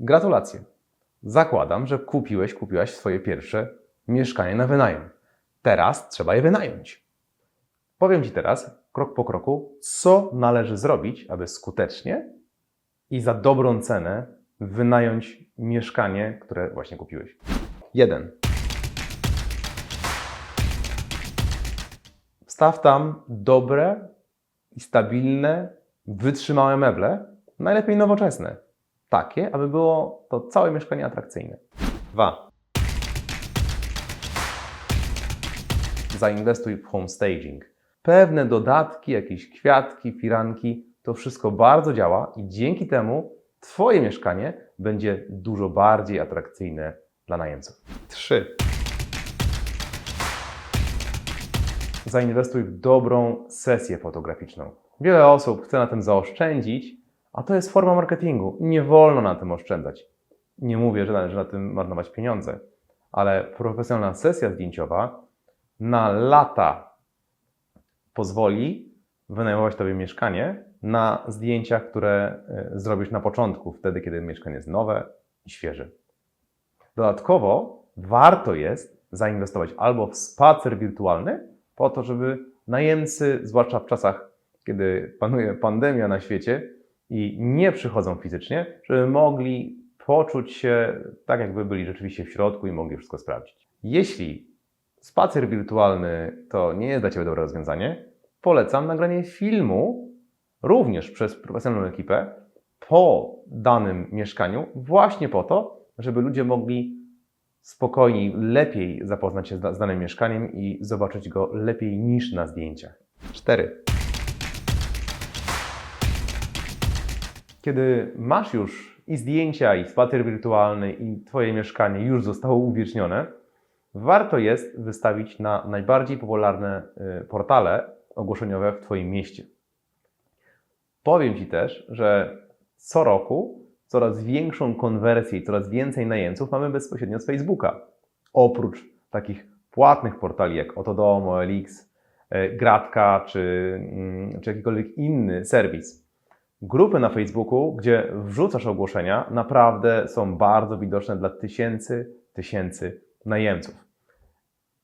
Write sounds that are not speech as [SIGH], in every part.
Gratulacje. Zakładam, że kupiłeś, kupiłaś swoje pierwsze mieszkanie na wynajem. Teraz trzeba je wynająć. Powiem Ci teraz, krok po kroku, co należy zrobić, aby skutecznie i za dobrą cenę wynająć mieszkanie, które właśnie kupiłeś. 1. Wstaw tam dobre i stabilne, wytrzymałe meble, najlepiej nowoczesne. Takie, aby było to całe mieszkanie atrakcyjne. 2. Zainwestuj w homestaging. Pewne dodatki, jakieś kwiatki, firanki, to wszystko bardzo działa i dzięki temu Twoje mieszkanie będzie dużo bardziej atrakcyjne dla najemców. 3. Zainwestuj w dobrą sesję fotograficzną. Wiele osób chce na tym zaoszczędzić, a to jest forma marketingu. Nie wolno na tym oszczędzać. Nie mówię, że należy na tym marnować pieniądze, ale profesjonalna sesja zdjęciowa na lata pozwoli wynajmować Tobie mieszkanie na zdjęciach, które y, zrobisz na początku, wtedy, kiedy mieszkanie jest nowe i świeże. Dodatkowo warto jest zainwestować albo w spacer wirtualny, po to, żeby najemcy, zwłaszcza w czasach, kiedy panuje pandemia na świecie i nie przychodzą fizycznie, żeby mogli poczuć się tak, jakby byli rzeczywiście w środku i mogli wszystko sprawdzić. Jeśli spacer wirtualny to nie jest dla Ciebie dobre rozwiązanie, polecam nagranie filmu również przez profesjonalną ekipę po danym mieszkaniu, właśnie po to, żeby ludzie mogli spokojniej, lepiej zapoznać się z da- z danym mieszkaniem i zobaczyć go lepiej niż na zdjęciach. 4. Kiedy masz już i zdjęcia, i spacer wirtualny, i Twoje mieszkanie już zostało uwiecznione, warto jest wystawić na najbardziej popularne y, portale ogłoszeniowe w Twoim mieście. Powiem Ci też, że co roku coraz większą konwersję i coraz więcej najemców mamy bezpośrednio z Facebooka. Oprócz takich płatnych portali jak Otodom, OLX, e, Gratka czy, mm, czy jakikolwiek inny serwis. Grupy na Facebooku, gdzie wrzucasz ogłoszenia, naprawdę są bardzo widoczne dla tysięcy, tysięcy najemców.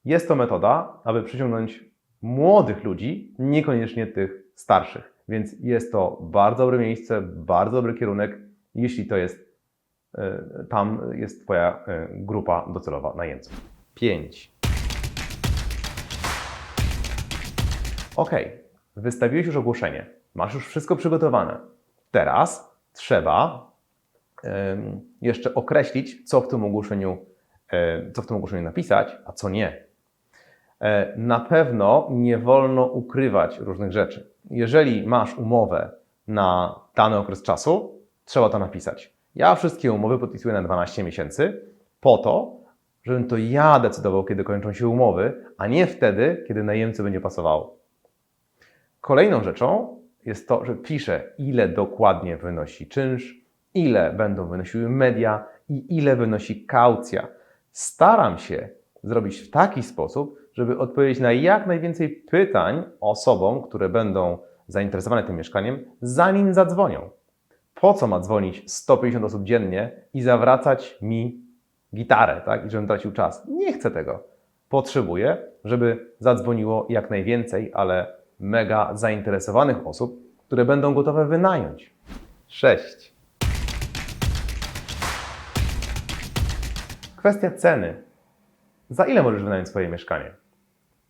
Jest to metoda, aby przyciągnąć młodych ludzi, niekoniecznie tych starszych. Więc jest to bardzo dobre miejsce, bardzo dobry kierunek, jeśli to jest, e, tam jest Twoja e, grupa docelowa najemców. 5. Ok, wystawiłeś już ogłoszenie, masz już wszystko przygotowane. Teraz trzeba jeszcze określić, co w tym ogłoszeniu, e, co w tym ogłoszeniu napisać, a co nie. E, Na pewno nie wolno ukrywać różnych rzeczy. Jeżeli masz umowę na dany okres czasu, trzeba to napisać. Ja wszystkie umowy podpisuję na 12 miesięcy, po to, żebym to ja decydował, kiedy kończą się umowy, a nie wtedy, kiedy najemcy będzie pasowało. Kolejną rzeczą jest to, że piszę, ile dokładnie wynosi czynsz, ile będą wynosiły media i ile wynosi kaucja. Staram się zrobić w taki sposób, żeby odpowiedzieć na jak najwięcej pytań osobom, które będą zainteresowane tym mieszkaniem, zanim zadzwonią. Po co ma dzwonić 150 osób dziennie i zawracać mi gitarę, tak? I żebym tracił czas? Nie chcę tego. Potrzebuję, żeby zadzwoniło jak najwięcej, ale mega zainteresowanych osób, które będą gotowe wynająć. 6. Kwestia ceny. Za ile możesz wynająć swoje mieszkanie?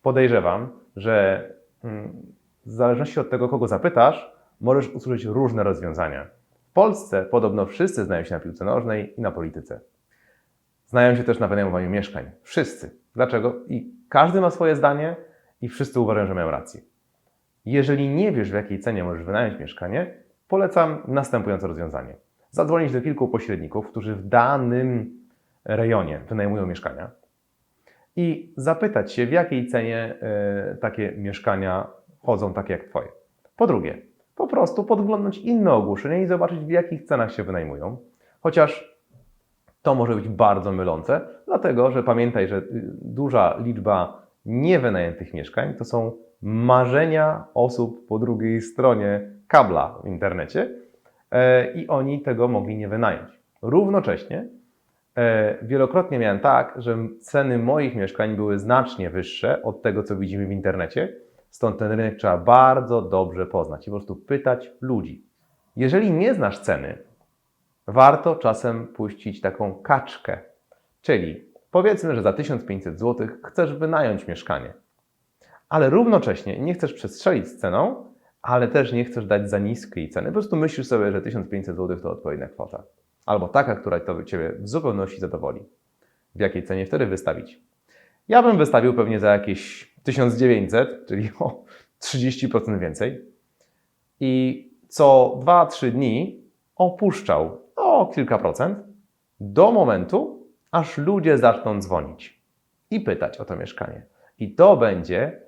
Podejrzewam, że mm, w zależności od tego, kogo zapytasz, możesz usłyszeć różne rozwiązania. W Polsce podobno wszyscy znają się na piłce nożnej i na polityce. Znają się też na wynajmowaniu mieszkań. Wszyscy. Dlaczego? I każdy ma swoje zdanie i wszyscy uważają, że mają rację. Jeżeli nie wiesz, w jakiej cenie możesz wynająć mieszkanie, polecam następujące rozwiązanie. Zadzwonić do kilku pośredników, którzy w danym rejonie wynajmują mieszkania i zapytać się, w jakiej cenie e, takie mieszkania chodzą, takie jak Twoje. Po drugie, po prostu podglądnąć inne ogłoszenia i zobaczyć, w jakich cenach się wynajmują. Chociaż to może być bardzo mylące, dlatego że pamiętaj, że y, duża liczba niewynajętych mieszkań to są marzenia osób po drugiej stronie kabla w internecie e, i oni tego mogli nie wynająć. Równocześnie e, wielokrotnie miałem tak, że ceny moich mieszkań były znacznie wyższe od tego, co widzimy w internecie. Stąd ten rynek trzeba bardzo dobrze poznać i po prostu pytać ludzi. Jeżeli nie znasz ceny, warto czasem puścić taką kaczkę. Czyli powiedzmy, że za 1500 zł chcesz wynająć mieszkanie, ale równocześnie nie chcesz przestrzelić z ceną, ale też nie chcesz dać za niskiej ceny. Po prostu myślisz sobie, że 1500 zł to odpowiednia kwota. Albo taka, która to Ciebie w zupełności zadowoli. W jakiej cenie wtedy wystawić? Ja bym wystawił pewnie za jakieś 1900, czyli o 30% więcej. I co 2-3 dni opuszczał o kilka procent do momentu, aż ludzie zaczną dzwonić i pytać o to mieszkanie. I to będzie,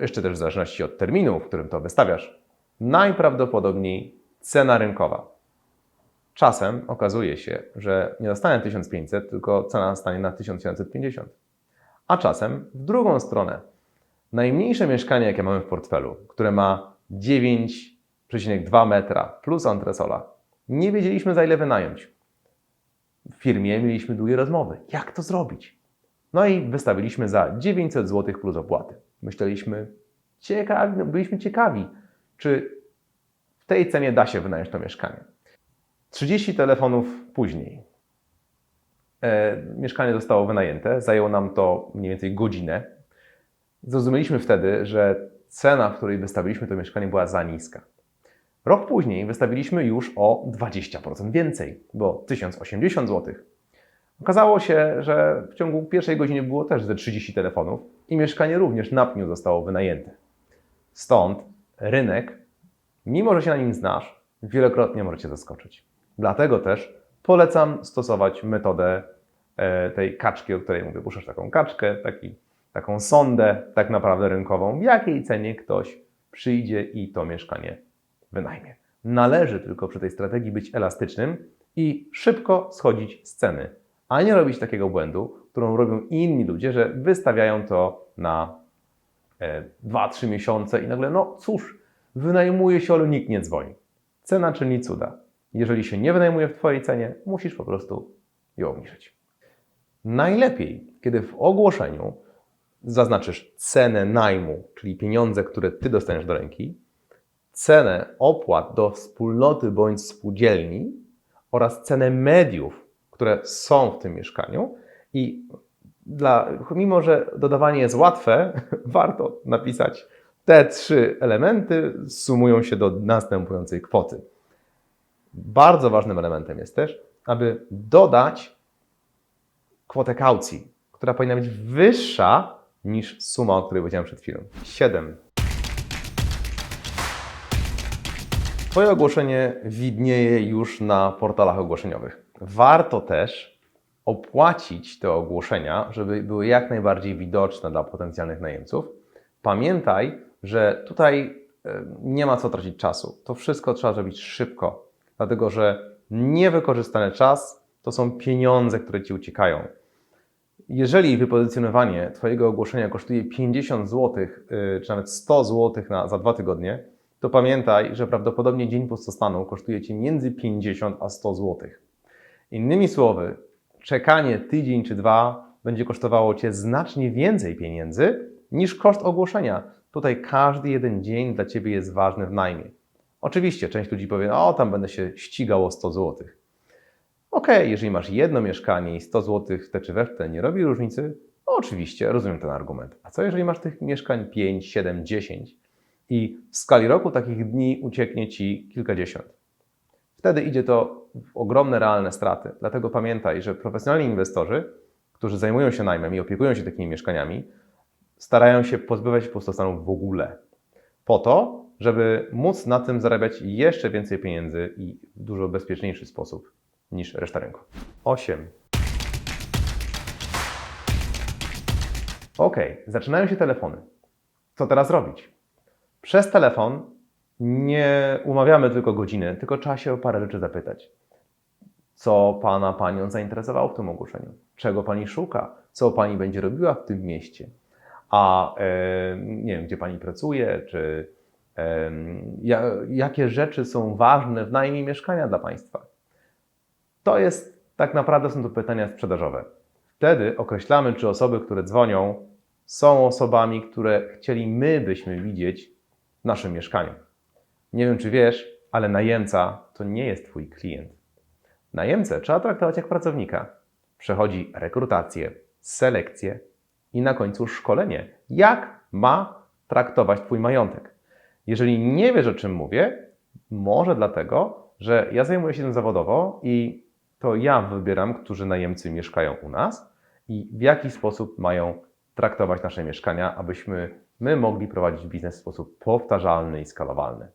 jeszcze też w zależności od terminu, w którym to wystawiasz, najprawdopodobniej cena rynkowa. Czasem okazuje się, że nie dostanę 1500, tylko cena stanie na 1750. A czasem w drugą stronę. Najmniejsze mieszkanie, jakie mamy w portfelu, które ma 9,2 metra plus antresola, nie wiedzieliśmy za ile wynająć. W firmie mieliśmy długie rozmowy. Jak to zrobić? No i wystawiliśmy za 900 zł plus opłaty. Myśleliśmy, ciekawi, no byliśmy ciekawi, czy w tej cenie da się wynająć to mieszkanie. 30 telefonów później e, mieszkanie zostało wynajęte. Zajęło nam to mniej więcej godzinę. Zrozumieliśmy wtedy, że cena, w której wystawiliśmy to mieszkanie, była za niska. Rok później wystawiliśmy już o 20% więcej, bo 1080 zł. Okazało się, że w ciągu pierwszej godziny było też ze 30 telefonów i mieszkanie również na pniu zostało wynajęte. Stąd rynek, mimo że się na nim znasz, wielokrotnie może Cię zaskoczyć. Dlatego też polecam stosować metodę e, tej kaczki, o której mówię. Puszczasz taką kaczkę, taki, taką sondę tak naprawdę rynkową, w jakiej cenie ktoś przyjdzie i to mieszkanie wynajmie. Należy tylko przy tej strategii być elastycznym i szybko schodzić z ceny, a nie robić takiego błędu, którą robią inni ludzie, że wystawiają to na e, 2-3 miesiące i nagle, no cóż, wynajmuje się, ale nikt nie dzwoni. Cena czyni cuda. Jeżeli się nie wynajmuje w Twojej cenie, musisz po prostu ją obniżyć. Najlepiej, kiedy w ogłoszeniu zaznaczysz cenę najmu, czyli pieniądze, które Ty dostaniesz do ręki, cenę opłat do wspólnoty bądź spółdzielni oraz cenę mediów, które są w tym mieszkaniu. I dla, mimo, że dodawanie jest łatwe, [LAUGHS] warto napisać te trzy elementy, sumują się do następującej kwoty. Bardzo ważnym elementem jest też, aby dodać kwotę kaucji, która powinna być wyższa niż suma, o której powiedziałem przed chwilą. 7. Twoje ogłoszenie widnieje już na portalach ogłoszeniowych. Warto też opłacić te ogłoszenia, żeby były jak najbardziej widoczne dla potencjalnych najemców. Pamiętaj, że tutaj e, nie ma co tracić czasu. To wszystko trzeba zrobić szybko, dlatego że niewykorzystany czas to są pieniądze, które ci uciekają. Jeżeli wypozycjonowanie Twojego ogłoszenia kosztuje 50 zł, czy nawet 100 zł na, za dwa tygodnie, to pamiętaj, że prawdopodobnie dzień pustostanu kosztuje Ci między 50 a 100 zł. Innymi słowy, czekanie tydzień czy dwa będzie kosztowało Cię znacznie więcej pieniędzy niż koszt ogłoszenia. Tutaj każdy jeden dzień dla Ciebie jest ważny w najmie. Oczywiście część ludzi powie, o tam będę się ścigał o 100 zł. Ok, jeżeli masz jedno mieszkanie i 100 zł te czy we te nie robi różnicy, no oczywiście rozumiem ten argument. A co jeżeli masz tych mieszkań 5, 7, 10 i w skali roku takich dni ucieknie Ci kilkadziesiąt? Wtedy idzie to w ogromne realne straty. Dlatego pamiętaj, że profesjonalni inwestorzy, którzy zajmują się najmem i opiekują się takimi mieszkaniami, starają się pozbywać pustostanów w ogóle. Po to, żeby móc na tym zarabiać jeszcze więcej pieniędzy i w dużo bezpieczniejszy sposób niż reszta rynku. 8. Ok, zaczynają się telefony. Co teraz robić? Przez telefon nie umawiamy tylko godziny, tylko trzeba się o parę rzeczy zapytać. Co Pana, Panią zainteresowało w tym ogłoszeniu? Czego Pani szuka? Co Pani będzie robiła w tym mieście? A e, nie wiem, gdzie Pani pracuje, czy e, ja, jakie rzeczy są ważne w najmie mieszkania dla Państwa? To jest tak naprawdę są to pytania sprzedażowe. Wtedy określamy, czy osoby, które dzwonią, są osobami, które chcieli my byśmy widzieć w naszym mieszkaniu. Nie wiem, czy wiesz, ale najemca to nie jest Twój klient. Najemcę trzeba traktować jak pracownika. Przechodzi rekrutację, selekcję i na końcu szkolenie, jak ma traktować Twój majątek. Jeżeli nie wiesz, o czym mówię, może dlatego, że ja zajmuję się tym zawodowo i to ja wybieram, którzy najemcy mieszkają u nas i w jaki sposób mają traktować nasze mieszkania, abyśmy my mogli prowadzić biznes w sposób powtarzalny i skalowalny.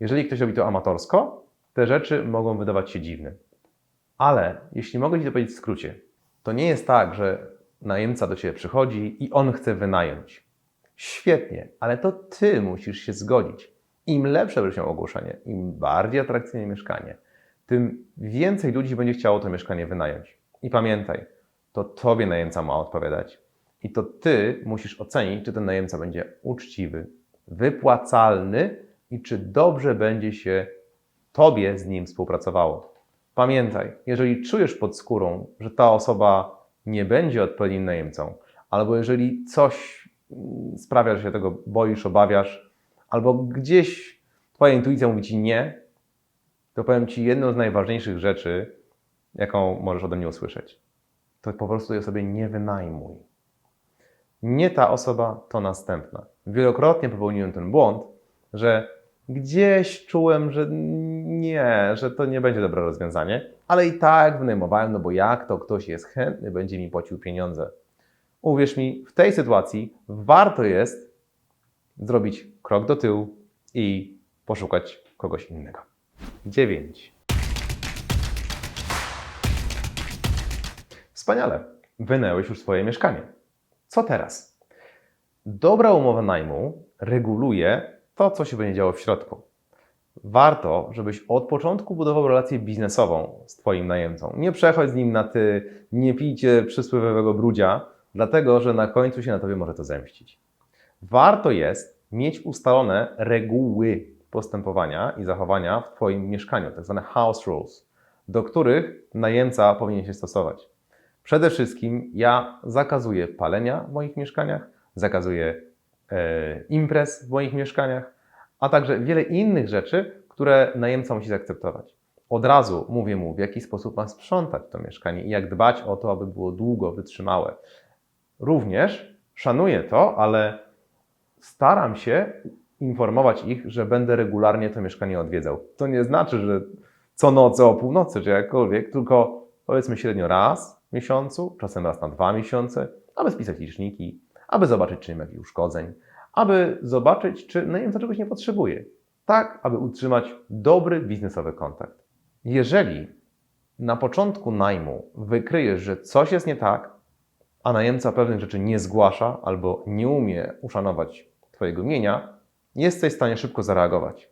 Jeżeli ktoś robi to amatorsko, te rzeczy mogą wydawać się dziwne. Ale jeśli mogę Ci to powiedzieć w skrócie, to nie jest tak, że najemca do Ciebie przychodzi i on chce wynająć. Świetnie, ale to Ty musisz się zgodzić. Im lepsze będzie ogłoszenie, im bardziej atrakcyjne mieszkanie, tym więcej ludzi będzie chciało to mieszkanie wynająć. I pamiętaj, to Tobie najemca ma odpowiadać. I to Ty musisz ocenić, czy ten najemca będzie uczciwy, wypłacalny i czy dobrze będzie się Tobie z nim współpracowało. Pamiętaj, jeżeli czujesz pod skórą, że ta osoba nie będzie odpowiednim najemcą, albo jeżeli coś mm, sprawia, że się tego boisz, obawiasz, albo gdzieś Twoja intuicja mówi Ci nie, to powiem Ci jedną z najważniejszych rzeczy, jaką możesz ode mnie usłyszeć. To po prostu jej sobie nie wynajmuj. Nie ta osoba, to następna. Wielokrotnie popełniłem ten błąd, że gdzieś czułem, że nie, że to nie będzie dobre rozwiązanie, ale i tak wynajmowałem, no bo jak to ktoś jest chętny, będzie mi płacił pieniądze. Uwierz mi, w tej sytuacji warto jest zrobić krok do tyłu i poszukać kogoś innego. 9. Wspaniale. Wynająłeś już swoje mieszkanie. Co teraz? Dobra umowa najmu reguluje to, co się będzie działo w środku. Warto, żebyś od początku budował relację biznesową z Twoim najemcą. Nie przechodź z nim na ty, nie pijcie przysłowiowego brudzia, dlatego że na końcu się na Tobie może to zemścić. Warto jest mieć ustalone reguły postępowania i zachowania w Twoim mieszkaniu, tak zwane house rules, do których najemca powinien się stosować. Przede wszystkim ja zakazuję palenia w moich mieszkaniach, zakazuję imprez w moich mieszkaniach, a także wiele innych rzeczy, które najemca musi zaakceptować. Od razu mówię mu, w jaki sposób ma sprzątać to mieszkanie i jak dbać o to, aby było długo wytrzymałe. Również szanuję to, ale staram się informować ich, że będę regularnie to mieszkanie odwiedzał. To nie znaczy, że co nocy o północy czy jakkolwiek, tylko powiedzmy średnio raz w miesiącu, czasem raz na dwa miesiące, aby spisać liczniki, aby zobaczyć, czy nie ma jakichś uszkodzeń, aby zobaczyć, czy najemca czegoś nie potrzebuje. Tak, aby utrzymać dobry biznesowy kontakt. Jeżeli na początku najmu wykryjesz, że coś jest nie tak, a najemca pewnych rzeczy nie zgłasza albo nie umie uszanować Twojego mienia, jesteś w stanie szybko zareagować.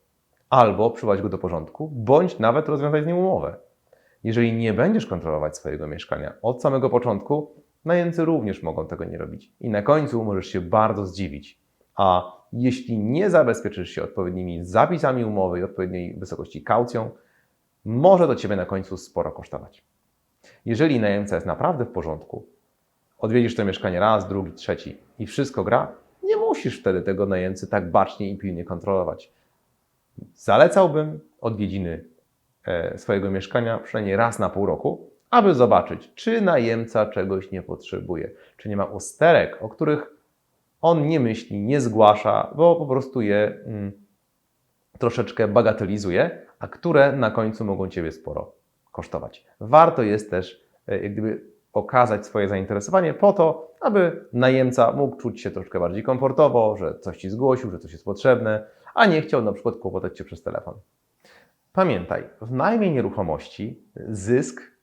Albo przywołać go do porządku, bądź nawet rozwiązać z nim umowę. Jeżeli nie będziesz kontrolować swojego mieszkania od samego początku, najemcy również mogą tego nie robić. I na końcu możesz się bardzo zdziwić. A jeśli nie zabezpieczysz się odpowiednimi zapisami umowy i odpowiedniej wysokości kaucją, może to Ciebie na końcu sporo kosztować. Jeżeli najemca jest naprawdę w porządku, odwiedzisz to mieszkanie raz, drugi, trzeci i wszystko gra, nie musisz wtedy tego najemcy tak bacznie i pilnie kontrolować. Zalecałbym odwiedziny e, swojego mieszkania przynajmniej raz na pół roku, aby zobaczyć, czy najemca czegoś nie potrzebuje, czy nie ma usterek, o których on nie myśli, nie zgłasza, bo po prostu je mm, troszeczkę bagatelizuje, a które na końcu mogą Ciebie sporo kosztować. Warto jest też e, jak gdyby okazać swoje zainteresowanie po to, aby najemca mógł czuć się troszkę bardziej komfortowo, że coś Ci zgłosił, że coś jest potrzebne, a nie chciał na przykład kłopotać Cię przez telefon. Pamiętaj, w najmniej nieruchomości zysk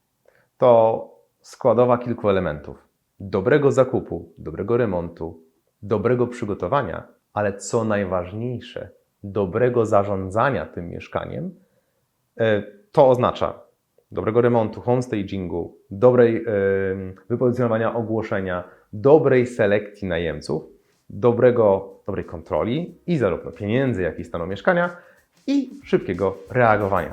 to składowa kilku elementów. Dobrego zakupu, dobrego remontu, dobrego przygotowania, ale co najważniejsze, dobrego zarządzania tym mieszkaniem. E, To oznacza dobrego remontu, homestagingu, dobrej e, wypozycjonowania ogłoszenia, dobrej selekcji najemców, dobrego, dobrej kontroli i zarówno pieniędzy, jak i stanu mieszkania i szybkiego reagowania.